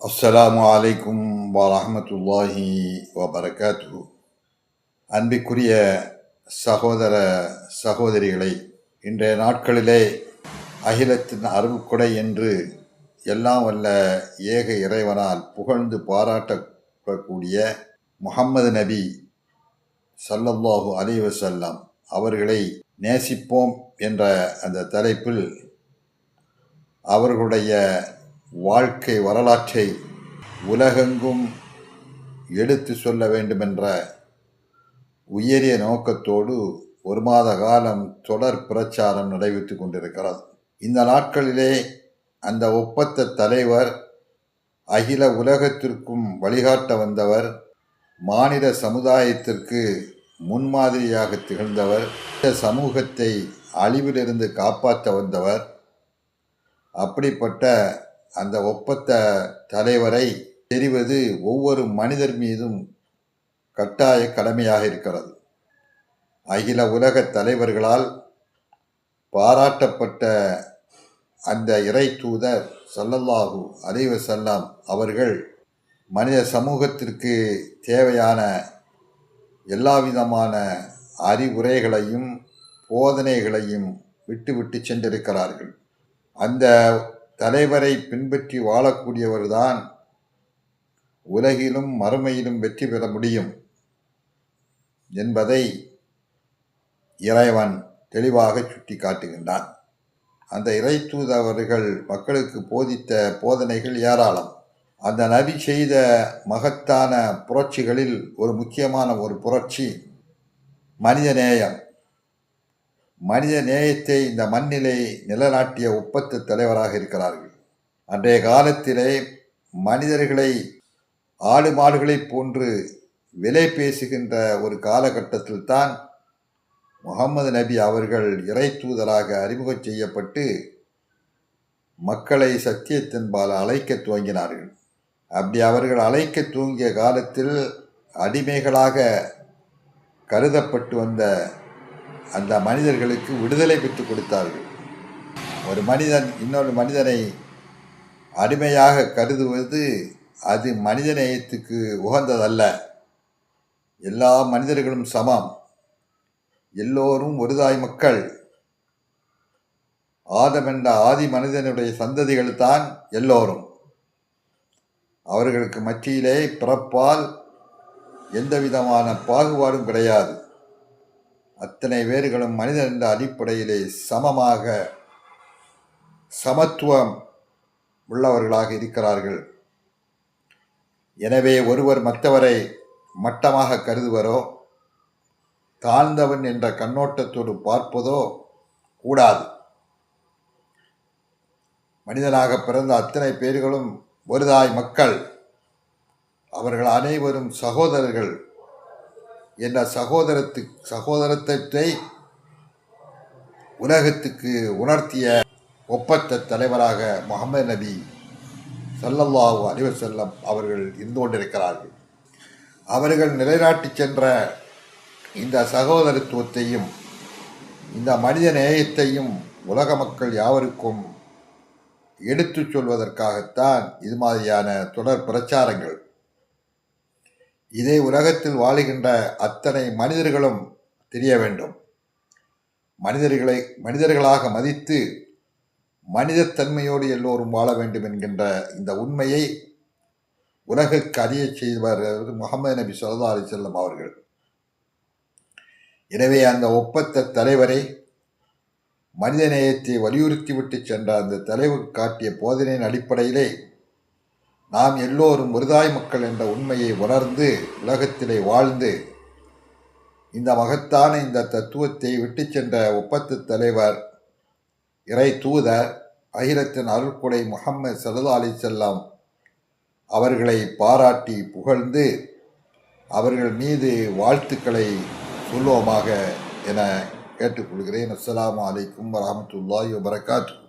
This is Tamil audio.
அஸ்ஸலாமு அலைக்கும் வரமத்துல்லாஹி வபரகாத்து அன்பிற்குரிய சகோதர சகோதரிகளை இன்றைய நாட்களிலே அகிலத்தின் அருள்கொடை என்று எல்லாம் வல்ல ஏக இறைவனால் புகழ்ந்து பாராட்டப்படக்கூடிய முகம்மது நபி சல்லல்லாஹு அலிவசல்லாம் அவர்களை நேசிப்போம் என்ற அந்த தலைப்பில் அவர்களுடைய வாழ்க்கை வரலாற்றை உலகெங்கும் எடுத்து சொல்ல வேண்டுமென்ற உயரிய நோக்கத்தோடு ஒரு மாத காலம் தொடர் பிரச்சாரம் நடைபெற்று கொண்டிருக்கிறது. இந்த நாட்களிலே அந்த ஒப்பந்த தலைவர் அகில உலகத்திற்கும் வழிகாட்ட வந்தவர் மாநில சமுதாயத்திற்கு முன்மாதிரியாக திகழ்ந்தவர் இந்த சமூகத்தை அழிவிலிருந்து காப்பாற்ற வந்தவர் அப்படிப்பட்ட அந்த ஒப்பந்த தலைவரை தெரிவது ஒவ்வொரு மனிதர் மீதும் கட்டாய கடமையாக இருக்கிறது. அகில உலக தலைவர்களால் பாராட்டப்பட்ட அந்த இறை தூதர் சல்லல்லாஹு அலைவ செல்லாம் அவர்கள் மனித சமூகத்திற்கு தேவையான எல்லா விதமான அறிவுரைகளையும் போதனைகளையும் விட்டுவிட்டு சென்றிருக்கிறார்கள். அந்த தலைவரை பின்பற்றி வாழக்கூடியவர்தான் உலகிலும் மறுமையிலும் வெற்றி பெற முடியும் என்பதை இறைவன் தெளிவாக சுட்டி காட்டுகின்றான் அந்த இறை தூதவர்கள் மக்களுக்கு போதித்த போதனைகள் ஏராளம். அந்த நபி செய்த மகத்தான புரட்சிகளில் ஒரு முக்கியமான ஒரு புரட்சி மனிதநேயம் மனித நேயத்தை இந்த மண்ணிலே நிலநாட்டிய ஒப்பத்த தலைவராக இருக்கிறார்கள். அன்றைய காலத்திலே மனிதர்களை ஆடு மாடுகளைப் போன்று விலை பேசுகின்ற ஒரு காலகட்டத்தில் தான் முகமது நபி அவர்கள் இறை தூதராக அறிமுகம் செய்யப்பட்டு மக்களை சத்தியத்தின்பால் அழைக்க துவங்கினார்கள். அப்படி அவர்கள் அழைக்க துவங்கிய காலத்தில் அடிமைகளாக கருதப்பட்டு வந்த அந்த மனிதர்களுக்கு விடுதலை பெற்றுக் கொடுத்தார்கள். ஒரு மனிதன் இன்னொரு மனிதனை அடிமையாக கருதுவது அது மனிதநேயத்துக்கு உகந்ததல்ல. எல்லா மனிதர்களும் சமம். எல்லோரும் ஒருதாய் மக்கள். ஆதம் என்ற ஆதி மனிதனுடைய சந்ததிகள் தான் எல்லோரும். அவர்களுக்கு மத்தியிலே பிறப்பால் எந்த விதமான பாகுபாடும் கிடையாது. அத்தனை பேர்களும் மனிதன் என்ற அடிப்படையிலே சமமாக சமத்துவம் உள்ளவர்களாக இருக்கிறார்கள். எனவே ஒருவர் மற்றவரை மட்டமாக கருதுவரோ தாழ்ந்தவன் என்ற கண்ணோட்டத்தோடு பார்ப்பதோ கூடாது. மனிதனாக பிறந்த அத்தனை பேர்களும் ஒருதாய் மக்கள். அவர்கள் அனைவரும் சகோதரர்கள். என்ற சகோதரத்து சகோதரத்தை உலகத்துக்கு உணர்த்திய ஒப்பத்த தலைவராக முகமது நபி சல்லல்லாஹு அறிவர் செல்லம் அவர்கள் இருந்து கொண்டிருக்கிறார்கள் அவர்கள் நிலைநாட்டி சென்ற இந்த சகோதரத்துவத்தையும் இந்த மனித நேயத்தையும் உலக மக்கள் யாவருக்கும் எடுத்துச் சொல்வதற்காகத்தான் இது மாதிரியான தொடர் பிரச்சாரங்கள் இதே உலகத்தில் வாழுகின்ற அத்தனை மனிதர்களும் தெரிய வேண்டும். மனிதர்களை மனிதர்களாக மதித்து மனிதத்தன்மையோடு எல்லோரும் வாழ வேண்டும் என்கின்ற இந்த உண்மையை உலகுக்கு அறிய செய்வர் முகமது நபி சொல்லா அலி செல்லம் அவர்கள். எனவே அந்த ஒப்பத்த தலைவரை மனிதநேயத்தை வலியுறுத்திவிட்டு சென்ற அந்த தலைவர் காட்டிய போதனையின் அடிப்படையிலே நாம் எல்லோரும் ஒருதாய் மக்கள் என்ற உண்மையை உணர்ந்து உலகத்திலே வாழ்ந்து இந்த மகத்தான இந்த தத்துவத்தை விட்டு சென்ற ஒப்பத்து தலைவர் இறை தூதர் அகிலத்தின் அருள்குடை முகம்மது சல்லா அலி செல்லாம் அவர்களை பாராட்டி புகழ்ந்து அவர்கள் மீது வாழ்த்துக்களை சொல்லுவோமாக என கேட்டுக்கொள்கிறேன். அஸ்லாம் அலைக்கும் வரமத்துல்லாஹி வரகாத்து